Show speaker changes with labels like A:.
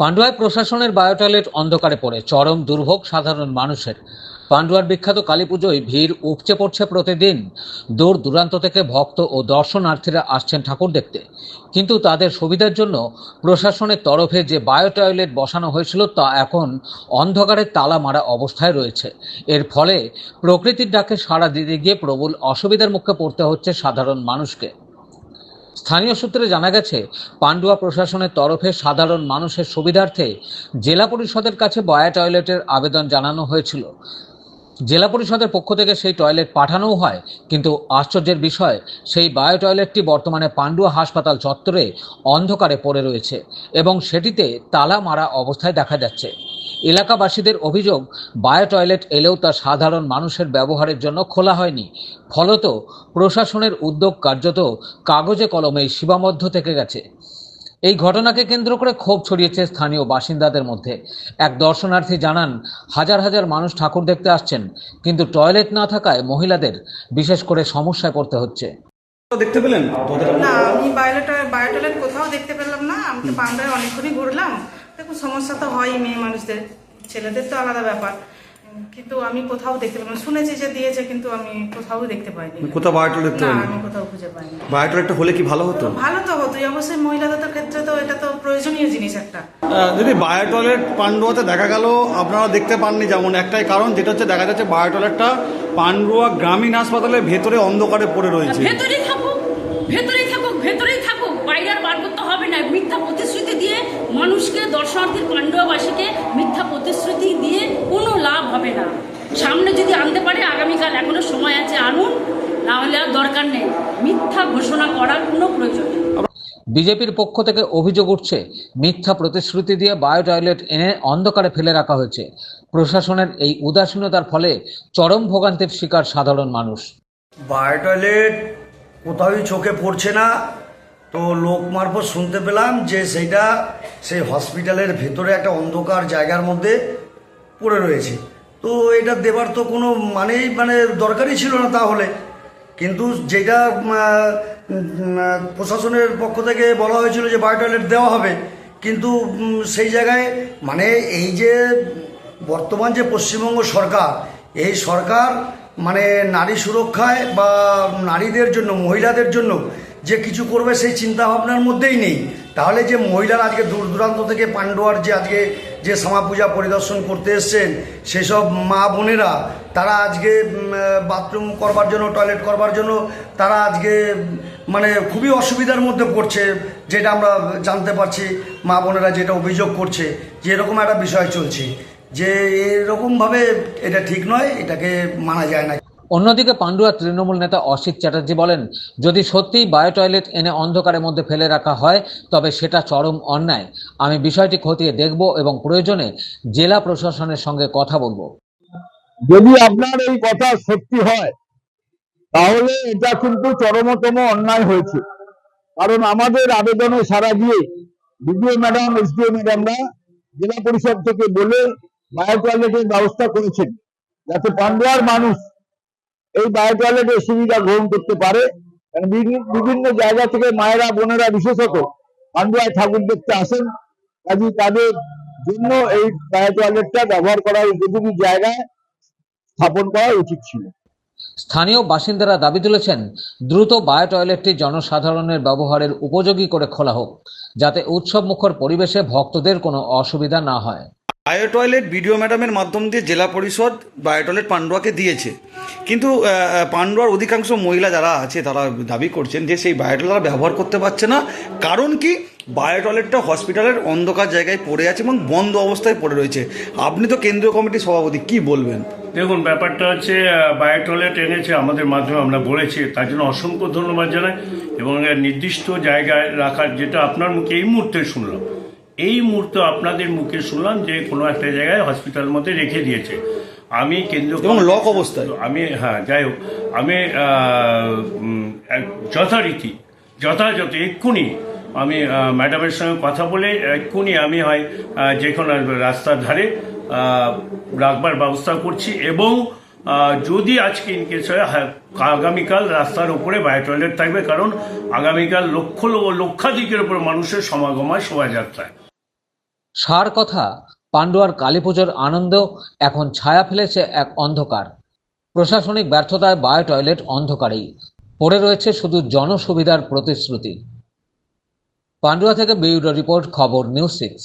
A: পান্ডুয়ায় প্রশাসনের bio toilet অন্ধকারে পড়ে, চরম দুর্ভোগ সাধারণ মানুষের। পান্ডুয়ার বিখ্যাত কালী পুজোয় ভিড় উপচে পড়ছে প্রতিদিন। দূর দূরান্ত থেকে ভক্ত ও দর্শনার্থীরা আসছেন ঠাকুর দেখতে। কিন্তু তাদের সুবিধার জন্য প্রশাসনের তরফে যে বায়ো টয়লেট বসানো হয়েছিল তা এখন অন্ধকারে তালা মারা অবস্থায় রয়েছে। এর ফলে প্রকৃতির ডাকে সাড়া দিতে গিয়ে প্রবল অসুবিধার মুখে পড়তে হচ্ছে সাধারণ মানুষকে। স্থানীয় সূত্রে জানা গেছে, পান্ডুয়া প্রশাসনের তরফে সাধারণ মানুষের সুবিধার্থে জেলা পরিষদের কাছে বয়া টয়লেটের আবেদন জানানো হয়েছিল। জেলা পরিষদের পক্ষ থেকে সেই টয়লেট পাঠানোও হয়, কিন্তু আশ্চর্যের বিষয়, সেই বায়ো টয়লেটটি বর্তমানে পান্ডুয়া হাসপাতাল চত্বরে অন্ধকারে পড়ে রয়েছে এবং সেটিতে তালা মারা অবস্থায় দেখা যাচ্ছে। এলাকাবাসীদের অভিযোগ বায়ো টয়লেট এলেও তা সাধারণ মানুষের ব্যবহারের জন্য খোলা হয়নি। ফলত প্রশাসনের উদ্যোগ কার্যত কাগজে কলমে সীমাবদ্ধ থেকে গেছে। এই ঘটনাকে কেন্দ্র করে ক্ষোভ ছড়িয়েছে স্থানীয় বাসিন্দাদের মধ্যে। এক দর্শনার্থী জানান হাজার হাজার মানুষ ঠাকুর দেখতে আসছেন কিন্তু টয়লেট না থাকায় মহিলাদের বিশেষ করে সমস্যায় পড়তে হচ্ছে।
B: দেখতে পেলেন?
C: না আমি বায়োটয় বায়োটয়লেট কোথাও দেখতে পেলাম না। আমি তো পান্ডায় অনেকক্ষণই ঘুরলাম দেখুন সমস্যা তো হয়ই মেয়ে মানুষদের। ছেলেদের তো আলাদা ব্যাপার। কিন্তু আমি কোথাও দেখতে পেলাম না। শুনেছি যে দিয়েছে কিন্তু আমি কোথাও দেখতে পাইনি।
B: কোথাও বায়োটল দেখতে
C: না আমি কোথাও খুঁজে পাইনি।
B: বায়োটলেটটা হলে কি ভালো হতো?
C: ভালো তো হতোই। অবশ্যই মহিলাদের ক্ষেত্রে তো এটা তো প্রয়োজনীয় জিনিস একটা।
B: যদি বায়োটয়লেট পান্ডুয়াতে দেখা গেল আপনারা দেখতে পাননি যেমন একটাই কারণ যেটা হচ্ছে দেখা যাচ্ছে বায়োটয়লেটটা পান্ডুয়া গ্রামীণ হাসপাতালের ভেতরে অন্ধকারে পড়ে রয়েছে।
D: ভেতরেই থাকুক ভেতরেই থাকুক ভেতরেই থাকুক বাইরে আর বার করতে হবে না মিথ্যা প্রতিশ্রুতি দিয়ে মানুষকে দর্শনার্থীর পাণ্ডবাসীকে মিথ্যা প্রতিশ্রুতি দিয়ে কোনো লাভ হবে না। সামনে যদি আনতে পারে আগামীকাল এখনও সময় আছে আনুন না হলে আর দরকার নেই। মিথ্যা ঘোষণা করার কোনো প্রয়োজন নেই।
A: বিজেপির পক্ষ থেকে অভিযোগ উঠছে মিথ্যা প্রতিশ্রুতি দিয়ে বায়ো টয়লেট এনে অন্ধকারে ফেলে রাখা হয়েছে। প্রশাসনের এই উদাসীনতার ফলে চরম ভোগান্তির শিকার সাধারণ মানুষ।
E: বায়ো টয়লেট কোথাওই চোখে পড়ছে না। তো লোক মারফত শুনতে পেলাম যে সেইটা সেই হসপিটালের ভেতরে একটা অন্ধকার জায়গার মধ্যে পড়ে রয়েছে। তো এটা দেবার তো কোনো মানেই মানে দরকারই ছিল না তাহলে। কিন্তু যেটা প্রশাসনের পক্ষ থেকে বলা হয়েছিল যে বায়ো টয়লেট দেওয়া হবে, কিন্তু সেই জায়গায় মানে এই যে বর্তমান যে পশ্চিমবঙ্গ সরকার, এই সরকার মানে নারী সুরক্ষায় বা নারীদের জন্য, মহিলাদের জন্য যে কিছু করবে সেই চিন্তা ভাবনার মধ্যেই নেই। তাহলে যে মহিলারা আজকে দূর দূরান্ত থেকে পান্ডুয়ার যে আজকে যে শ্যামা পূজা পরিদর্শন করতে এসছেন, সেসব মা বোনেরা, তারা আজকে বাথরুম করবার জন্য, টয়লেট করবার জন্য, তারা আজকে মানে খুবই অসুবিধার মধ্যে পড়ছে, যেটা আমরা জানতে পারছি, মা বোনেরা যেটা অভিযোগ করছে, যে এরকম একটা বিষয় চলছে। যে এরকমভাবে এটা ঠিক নয় এটাকে মানা যায় না।
A: অন্যদিকে পান্ডুয়া তৃণমূল নেতা অসিত চ্যাটার্জি বলেন যদি সত্যিই বায়ো টয়লেট এনে অন্ধকারের মধ্যে ফেলে রাখা হয় তবে সেটা চরম অন্যায়। আমি বিষয়টি খতিয়ে দেখব এবং প্রয়োজনে জেলা প্রশাসনের সঙ্গে কথা বলব।
F: যদি আপনার এই কথা সত্যি হয় তাহলে এটা কিন্তু চরমতম অন্যায় হয়েছে। কারণ আমাদের আবেদনে সারা দিয়ে বিডিও ম্যাডাম এসডিও ম্যাডামরা জেলা পরিষদ থেকে বলে বায়ো টয়লেটের ব্যবস্থা করেছেন, যাতে পান্ডুয়ার মানুষ এই বায়ো টয়লেটের সুবিধা গ্রহণ করতে পারে। বিভিন্ন জায়গা থেকে মায়েরা, বোনেরা, বিশেষত পান্ডুয়ায় ঠাকুর দেখতে আসেন। কাজে তাদের জন্য এই বায়ো টয়লেটটা ব্যবহার করার উপযোগী জায়গায় স্থাপন করা উচিত ছিল।
A: স্থানীয় বাসিন্দারা দাবি তুলেছেন, দ্রুত বায়ো টয়লেটটি জনসাধারণের ব্যবহারের উপযোগী করে খোলা হোক, যাতে উৎসব মুখর পরিবেশে ভক্তদের কোনো অসুবিধা না হয়।
B: বায়ো টয়লেট বিডিও ম্যাডামের মাধ্যম দিয়ে জেলা পরিষদ বায়ো টয়লেট পান্ডুয়াকে দিয়েছে। কিন্তু পান্ডুয়ার অধিকাংশ মহিলা যারা আছে, তারা দাবি করছেন যে সেই বায়ো টয়লেট তারা ব্যবহার করতে পারছে না। কারণ কি? বায়ো টয়লেটটা হসপিটালের অন্ধকার জায়গায় পড়ে আছে এবং বন্ধ অবস্থায় পড়ে রয়েছে। আপনি তো কেন্দ্রীয় কমিটির সভাপতি, কি বলবেন?
G: দেখুন, ব্যাপারটা হচ্ছে বায়োটয়লেট এনেছে আমাদের মাধ্যমে আমরা বলেছি। তার জন্য অসংখ্য ধন্যবাদ জানাই এবং নির্দিষ্ট জায়গায় রাখার যেটা আপনার মুখে এই মুহূর্তে শুনলাম। এই মুহূর্তে আপনাদের মুখে শুনলাম যে কোনো একটা জায়গায় হসপিটাল মধ্যে রেখে দিয়েছে। আমি কেন্দ্র
B: এবং লক অবস্থায়।
G: আমি হ্যাঁ যাই হোক। আমি যথারীতি যথাযথ এক্ষুনি আমি ম্যাডামের সঙ্গে কথা বলে এক্ষুনি আমি হয় যে কোনো রাস্তার ধারে রাখবার ব্যবস্থা করছি এবং যদি আজকে ইনকেস হয় হ্যাঁ, আগামীকাল রাস্তার উপরে বায়ো টয়লেট থাকবে কারণ আগামীকাল লক্ষ লক্ষ- লক্ষাধিকের উপর মানুষের সমাগম হয় শোভাযাত্রায়।
A: সার কথা, পাণ্ডুয়ার কালী পুজোর আনন্দ এখন ছায়া ফেলেছে এক অন্ধকার। প্রশাসনিক ব্যর্থতায় বায়ো টয়লেট অন্ধকারেই। পড়ে রয়েছে শুধু জনসুবিধার প্রতিশ্রুতি। পাণ্ডুয়া থেকে বিউরো রিপোর্ট, খবর, নিউজ সিক্স।